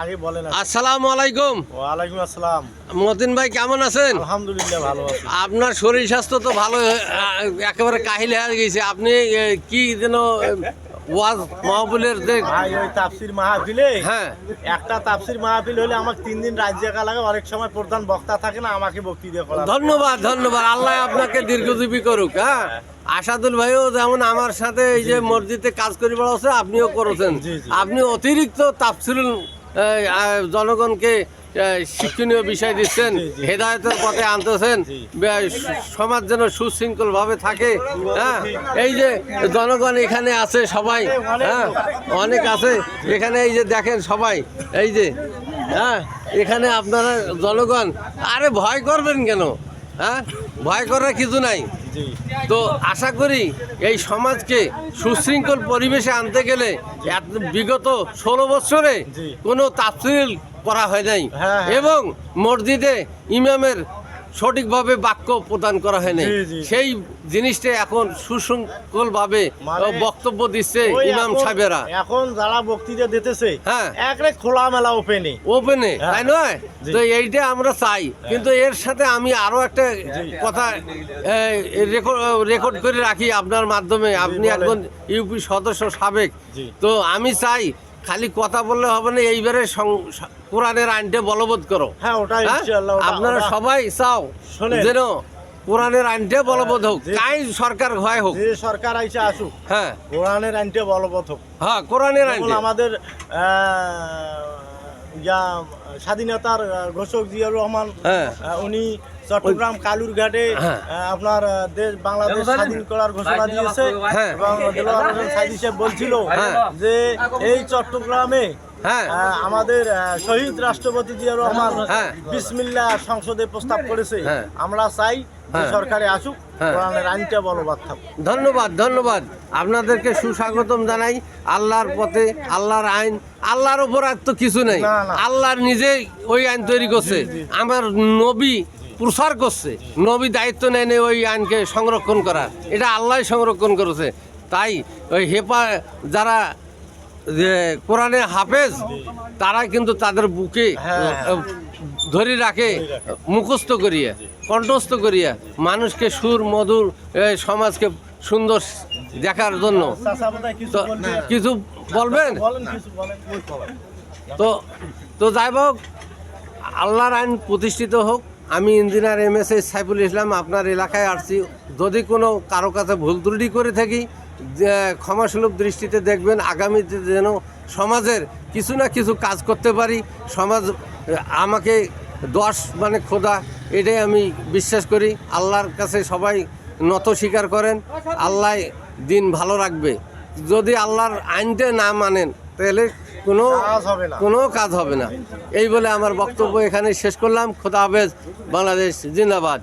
আগে বলেন আসসালামু আলাইকুম। ওয়ালাইকুম আসসালাম। মতিন ভাই কেমন আছেন? আলহামদুলিল্লাহ ভালো আছি। আপনার শরীর স্বাস্থ্য তো ভালো একেবারে কাহিল হয়ে গেছে। আপনি কি যেন এ, ওয়াজ মাহবুলের যে ভাই ওই তাফসির মাহফিলে হ্যাঁ। একটা তাফসির মাহফিল হলে আমাকে তিন দিন একা লাগে। অনেক সময় প্রধান বক্তা থাকে না আমাকে বক্তৃতা করা ধন্যবাদ ধন্যবাদ। আল্লাহ আপনাকে দীর্ঘজীবী করুক হ্যাঁ। আসাদুল ভাইও যেমন আমার সাথে এই যে মসজিদে কাজ করি বেড়াচ্ছে আপনিও করেছেন। আপনি অতিরিক্ত তাফসিল জনগণকে শিক্ষণীয় বিষয় দিচ্ছেন। হেদায়তের পথে আনতেছেন সমাজ যেন সুশৃঙ্খল ভাবে থাকে হ্যাঁ? এই যে জনগণ এখানে আছে সবাই হ্যাঁ? অনেক আছে এখানে এই যে দেখেন সবাই এই যে হ্যাঁ? এখানে আপনারা জনগণ আরে ভয় করবেন কেন? হ্যাঁ? ভয় করার কিছু নাই। তো আশা করি এই সমাজকে সুশৃঙ্খল পরিবেশে আনতে গেলে এত- বিগত ষোলো বছরে কোনো তাফসিল করা হয় নাই। হ্যাঁ, হ্যাঁ। এবং মসজিদে ইমামের সঠিকভাবে বাক্য প্রদান করা হয় জি। সেই জিনিসটা এখন সুশৃঙ্খল ভাবে মানে- বক্তব্য দিচ্ছে ইমাম সাহেবেরা। এখন যারা বক্তৃতা দিতেছে হ্যাঁ। একরে খোলা মেলা ওপেনে ওপেনে হ্যাঁ। তাই নয়? তো এইটা আমরা চাই। কিন্তু এর সাথে আমি আরও একটা কথা রেকর্ড করে রাখি আপনার মাধ্যমে। আপনি। একজন ইউপি সদস্য সাবেক। তো আমি চাই খালি কথা বললে হবে না এইবারে কোরআনের আইনটা বলবৎ করো। হ্যাঁ ওটা হ্যাঁ? আপনারা সবাই চাও। যেন কোরআনের আইনটা বলবৎ হোক তাই কাই সরকার হয় হোক। যে সরকার আইসা আসুক হ্যাঁ। কোরআনের আইনটা বলবৎ হোক। হ্যাঁ কোরআনের আইন আমাদের ইয়া স্বাধীনতার ঘোষক জিয়াউর রহমান হ্যাঁ উনি চট্টগ্রাম কালুরঘাটে হ্যাঁ। আপনার দেশ বাংলাদেশ স্বাধীন করার ঘোষণা দিয়েছে হ্যাঁ। এবং দেলোয়ার হোসেন সাইদি সাহেব বলছিল। যে এই চট্টগ্রামে হ্যাঁ আহ, আমাদের আহ, শহীদ রাষ্ট্রপতি জিয়াউর রহমান হ্যাঁ। বিসমিল্লা সংসদে প্রস্তাব করেছে। আমরা চাই যে। সরকারে আসুক হ্যাঁ। কোরআনের আইনটা বলবৎ থাকুক। ধন্যবাদ ধন্যবাদ। আপনাদেরকে সুস্বাগতম জানাই। আল্লাহর পথে আল্লাহর আইন আল্লাহর ওপর আর তো কিছু নেই। আল্লাহর নিজেই ওই আইন তৈরি করছে। আমার নবী প্রসার করছে। নবী দায়িত্ব নেয় ওই আইনকে সংরক্ষণ করার। এটা আল্লাহ সংরক্ষণ করেছে। তাই ওই হেপা যারা যে কোরআনে হাফেজ তারা কিন্তু তাদের বুকে হ্যাঁ। ধরে রাখে মুখস্থ করিয়া। কণ্ঠস্থ করিয়া মানুষকে সুর, মধুর সমাজকে সুন্দর দেখার জন্য কিছু বলবেন। তো তো যাই হোক, আল্লাহর আইন প্রতিষ্ঠিত হোক, আমি engineer M S Saiful Islam আপনার এলাকায় আসছি যদি কোনো কারও কাছে ভুল ত্রুটি করে থাকি ক্ষমাসুলভ দৃষ্টিতে দেখবেন, আগামীতে যেন সমাজের কিছু না কিছু কাজ করতে পারি, সমাজ আমাকে দশ মানে খোদা এটাই আমি বিশ্বাস করি। আল্লাহর কাছে সবাই নত স্বীকার করেন। আল্লাহ দিন ভালো রাখবে। যদি আল্লাহর আইনটা না মানেন তাহলে কোনো কোনো কাজ হবে না। এই বলে আমার বক্তব্য এখানে শেষ করলাম। খোদা হাফেজ। বাংলাদেশ জিন্দাবাদ।